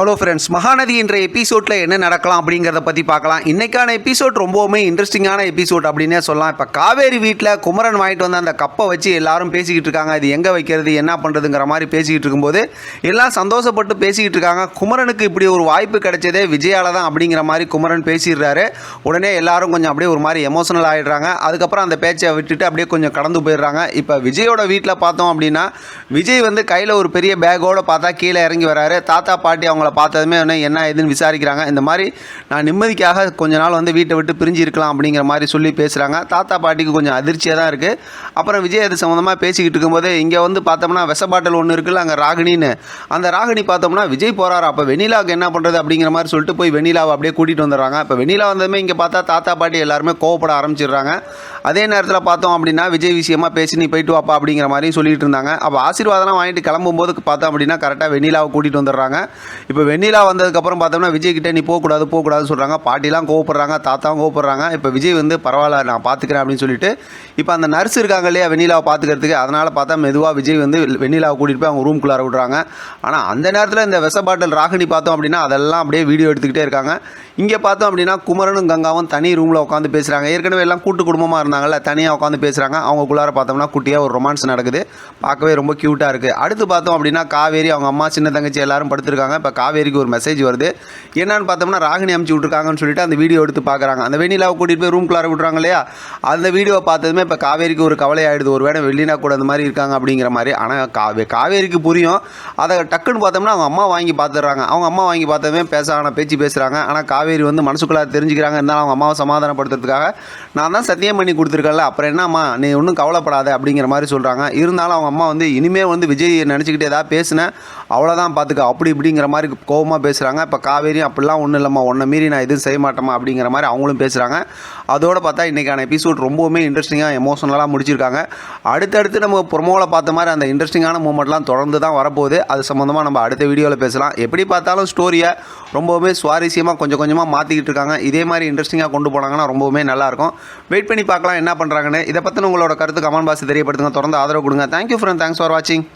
Hello friends Mahanadi என்ற எபிசோடில் என்ன நடக்கலாம் அப்படிங்கிறத பற்றி பார்க்கலாம். இன்றைக்கான எபிசோட் ரொம்பவுமே இன்ட்ரெஸ்டிங்கான எபிசோட் அப்படின்னே சொல்லலாம். இப்போ காவேரி வீட்டில் குமரன் வாங்கிட்டு வந்த அந்த கப்பை வச்சு எல்லாரும் பேசிக்கிட்டு இருக்காங்க. இது எங்கே வைக்கிறது என்ன பண்ணுறதுங்கிற மாதிரி பேசிக்கிட்டு இருக்கும்போது எல்லாம் சந்தோஷப்பட்டு பேசிக்கிட்டு இருக்காங்க. குமரனுக்கு இப்படி ஒரு வாய்ப்பு கிடைச்சதே விஜயால தான் அப்படிங்கிற மாதிரி குமரன் பேசிடுறாரு. உடனே எல்லாரும் கொஞ்சம் அப்படியே ஒரு மாதிரி எமோஷனல் ஆகிடுறாங்க அதுக்கப்புறம் அந்த பேச்சை விட்டுட்டு அப்படியே கொஞ்சம் கடந்து போயிடுறாங்க. இப்போ விஜயோட வீட்டில் பார்த்தோம் அப்படின்னா விஜய் வந்து கையில் ஒரு பெரிய பேக்கோடு பார்த்தா கீழே இறங்கி வராரு. தாத்தா பாட்டி அவங்கள பார்த்ததுமே உடனே என்ன ஏதுன்னு விசாரிக்கிறாங்க. இந்த மாதிரி நான் நிம்மதிக்காக கொஞ்ச நாள் வந்து வீட்டை விட்டு பிரிஞ்சு இருக்கலாம் அப்படிங்கிற மாதிரி சொல்லி பேசுகிறாங்க தாத்தா பாட்டிக்கு கொஞ்சம் அதிர்ச்சியாக தான் இருக்குது அப்புறம் விஜய் அது சம்மந்தமாக பேசிக்கிட்டு இருக்கும்போது இங்கே வந்து பார்த்தோம்னா விஷ பாட்டில் ஒன்று இருக்குல்ல அங்கே ராகினின்னு அந்த ராகினி பார்த்தோம்னா விஜய் போகிறாரு அப்போ வெண்ணிலாவுக்கு என்ன பண்ணுறது அப்படிங்கிற மாதிரி சொல்லிட்டு போய் வெண்ணிலாவை அப்படியே கூட்டிகிட்டு வந்துடுறாங்க. இப்போ வெண்ணிலா வந்ததுமே இங்கே பார்த்தா தாத்தா பாட்டி எல்லாருமே கோவப்பட ஆரம்பிச்சிடுறாங்க. அதே நேரத்தில் பார்த்தோம் அப்படின்னா விஜய் விஷயமா பேசி நீ போயிட்டு வாப்பா அப்படிங்கிற மாதிரி சொல்லிட்டு இருந்தாங்க. அப்போ ஆசீர்வாதம்லாம் வாங்கிட்டு கிளம்பும்போது பார்த்தோம் அப்படின்னா கரெக்டாக வெண்ணிலாவை கூட்டிகிட்டு வந்துடுறாங்க. இப்போ வெண்ணிலா வந்ததுக்கப்புறம் பார்த்தோம்னா விஜய் கிட்டே நீ போகக்கூடாது போகக்கூடாதுன்னு சொல்கிறாங்க பாட்டிலாம் கோவப்படுறாங்க தாத்தாவும் கோவப்படுறாங்க. இப்போ விஜய் வந்து பரவாயில்ல நான் பார்த்துக்கிறேன் அப்படின்னு சொல்லிட்டு இப்போ அந்த நர்ஸ் இருக்காங்க இல்லையா வெண்ணிலாவை பார்த்துக்கிறதுக்கு அதனால் பார்த்தா மெதுவாக விஜய் வந்து வெண்ணிலாவை கூட்டிகிட்டு போய் அவங்க ரூம்குள்ளார விடுறாங்க. ஆனால் அந்த நேரத்தில் இந்த விஷ பாட்டில் ராகினி பார்த்தோம் அப்படின்னா அதெல்லாம் அப்படியே வீடியோ எடுத்துக்கிட்டே இருக்காங்க. இங்கே பார்த்தோம் அப்படின்னா குமரனும் கங்காவும் தனி ரூமில் உட்காந்து பேசுகிறாங்க ஏற்கனவே எல்லாம் கூட்டு குடும்பமாக இருந்தாங்கல்ல தனியாக உட்காந்து பேசுகிறாங்க அவங்களுக்குள்ளார பார்த்தோம்னா குட்டியாக ஒரு ரொமான்ஸ் நடக்குது. பார்க்கவே ரொம்ப க்யூட்டாக இருக்குது அடுத்து பார்த்தோம் அப்படின்னா காவேரி அவங்க அம்மா சின்ன தங்கச்சி எல்லாரும் படுத்திருக்காங்க. இப்போ காவேரிக்கு ஒரு மெசேஜ் வருது. என்னன்னு பார்த்தோம்னா ராகினி அமுச்சு விட்ருக்காங்கன்னு சொல்லிட்டு அந்த வீடியோ எடுத்து பார்க்குறாங்க. அந்த வெண்ணிலாவை கூட்டிகிட்டு போய் ரூம்குள்ளார விட்றாங்க இல்லையா? அந்த வீடியோவை பார்த்ததுமே இப்போ காவேரிக்கு ஒரு கவலை ஆகிடுது ஒரு வேளை வெள்ளினா கூட அந்த மாதிரி இருக்காங்க அப்படிங்கிற மாதிரி. ஆனால் காவே காவேரிக்கு புரியும். அதை டக்குன்னு பார்த்தோம்னா அவங்க அம்மா வாங்கி பார்த்துடுறாங்க. அவங்க அம்மா வாங்கி பார்த்ததுமே பேச ஆனால் பேச்சு பேசுகிறாங்க ஆனால் காவேரி வந்து மனசுக்குள்ளே தெரிஞ்சுக்கிறாங்க. இருந்தாலும் அவங்க அம்மாவை சமாதானப்படுத்துறதுக்காக நான் தான் சத்தியம் பண்ணி கொடுத்துருக்கேன்ல. அப்புறம் என்னம்மா நீ ஒன்றும் கவலைப்படாத அப்படிங்கிற மாதிரி சொல்கிறாங்க இருந்தாலும் அவங்க அம்மா வந்து இனிமேல் வந்து விஜய் நினச்சிக்கிட்டே ஏதாவது பேசினேன். அவ்வளோதான் பார்த்துக்க அப்படி இப்படிங்கிற மாதிரி கோபமாக பேசுகிறாங்க இப்போ காவேரி அப்படிலாம் ஒன்றும் இல்லைம்மா. ஒன்றை மீறி நான் எதுவும் செய்ய மாட்டேம்மா அப்படிங்கிற மாதிரி அவங்களும் பேசுகிறாங்க அதோட பார்த்தா இன்றைக்கான எபிசோட் ரொம்பவுமே இன்ட்ரெஸ்டிங்காக எமோஷனலாக முடிச்சிருக்காங்க. அடுத்தடுத்து நம்ம ப்ரொமோவில் பார்த்த மாதிரி அந்த இன்ட்ரெஸ்டிங்கான மூமெண்ட்லாம் தொடர்ந்து தான் வரப்போகுது. அது சம்மந்தமாக நம்ம அடுத்த வீடியோவில் பேசலாம். எப்படி பார்த்தாலும் ஸ்டோரியை ரொம்பவுமே சுவாரஸ்யமாக கொஞ்சம் கொஞ்சமாக மாற்றிக்கிட்டு இருக்காங்க. இதே மாதிரி இன்ட்ரெஸ்டிங்காக கொண்டு போனாங்கன்னா ரொம்பவுமே நல்லாயிருக்கும். வெயிட் பண்ணி பார்க்கலாம் என்ன பண்ணுறாங்கன்னு இதை பற்றின உங்களோட கருத்து கமெண்ட் பாக்ஸ் தெரியப்படுத்துங்க. தொடர்ந்து ஆதரவு கொடுங்க. தேங்க்யூ ஃப்ரெண்ட் தேங்க்ஸ் ஃபார் வாட்சிங்